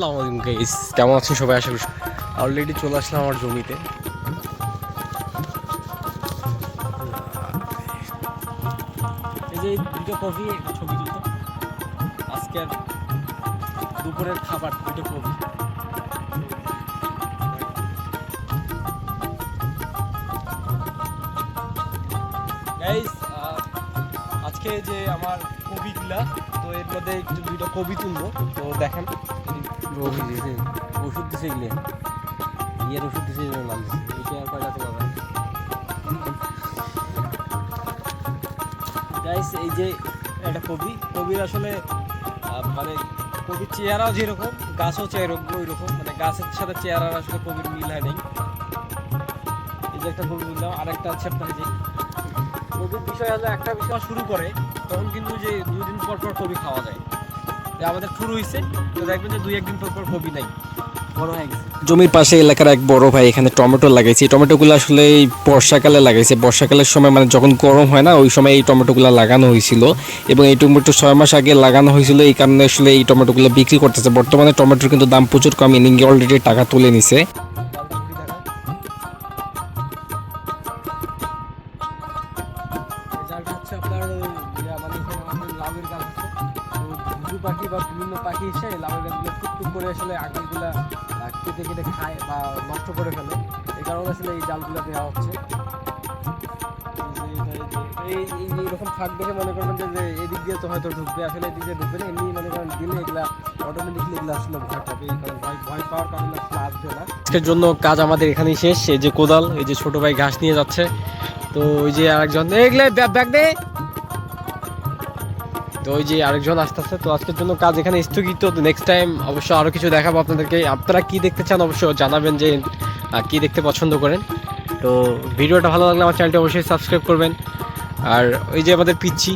আসসালামু আলাইকুম গাইস কেমন আছেন সবাই? আশা করি অলরেডি চলে আসলাম আমার জমিতে। এই যে দুটো কফি একটা ছবি তুলতো আজকের দুপুরের খাবার দুটো কফি। গাইস আজকে যে আমার কবিগুলা তো এর মধ্যে একটু দুইটা কবি তুলবো তো দেখেন। ওষুধ দিয়েছে ওষুধ দিছে এগুলো। ইয়ের ওষুধ দিছে এগুলো নাম দিছে। আর কয়টা তোলা যায় গাইস এই যে একটা কবি, কবির আসলে মানে কবির চেহারাও যেরকম, গাছও চেয়ারকম ওই রকম মানে গাছের সাথে চেহারার আসলে কবির মিল হয় নাই। এই যে একটা কবি বললাম আর একটা আছে আপনার যে, কবির বিষয় হলো একটা বিষয় শুরু করে, তখন কিন্তু যে দুদিন পর পর কবি খাওয়া যায়। আমাদের শুরু হয়েছে তো দেখবেন যে দুই একদিন পর পর কবি নাই। বড় হয়ে গেছে। জমির পাশে এলাকার এক বড় ভাই এখানে টমেটো লাগাইছে। এই টমেটোগুলো আসলে এই বর্ষাকালে লাগাইছে। বর্ষাকালের সময় মানে যখন গরম হয় না ওই সময় এই টমেটোগুলো লাগানো হয়েছিল এবং এই টমেটো ছয় মাস আগে লাগানো হয়েছিল এই কারণে আসলে এই টমেটোগুলো বিক্রি করতেছে। বর্তমানে টমেটোর কিন্তু দাম প্রচুর কম ইনিঙ্গে অলরেডি টাকা তুলে নিছে। আপনার এখানে আমাদের লাউয়ের গাছ আছে। তো ঘুঘু পাখি বা বিভিন্ন পাখি এসে লাউয়ের গাছগুলো টুকটুক করে আসলে আহ, কেটে কেটে খায় বা নষ্ট করে ফেলে। এই কারণে আসলে এই জালগুলো দেওয়া হচ্ছে। এই যে এটা- এই এই যে ফাঁক দেখে মনে করবেন যে যে এদিক দিয়ে তো হয়তো ঢুকবে আসলে এদিক দিয়ে ঢুকবে না এমনি মনে করেন দিলে এগুলা অটোমেটিকলি এগুলো আসলে ভয় পাবে এই কারণে ভয় ভয় পাওয়ার কারণে আসলে আসবে না। আজকের জন্য কাজ আমাদের এখানেই শেষ। এই যে কোদাল এই যে ছোট ভাই ঘাস নিয়ে যাচ্ছে। তো ওই যে আরেকজন এগুলো ব্যাগ দে। তো ওই যে আরেকজন আসতেছে, তো আজকের জন্য কাজ এখানে স্থগিত। নেক্সট টাইম অবশ্য আরও কিছু দেখাবো আপনাদেরকে। আপনারা কি দেখতে চান অবশ্য জানাবেন যে কি দেখতে পছন্দ করেন। তো ভিডিওটা ভালো লাগলে আমার চ্যানেলটি অবশ্যই সাবস্ক্রাইব করবেন। আর ওই যে আমাদের পিচ্ছি,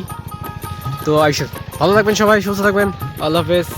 তো আইসা। ভালো থাকবেন সবাই, সুস্থ থাকবেন। আল্লাহ হাফেজ।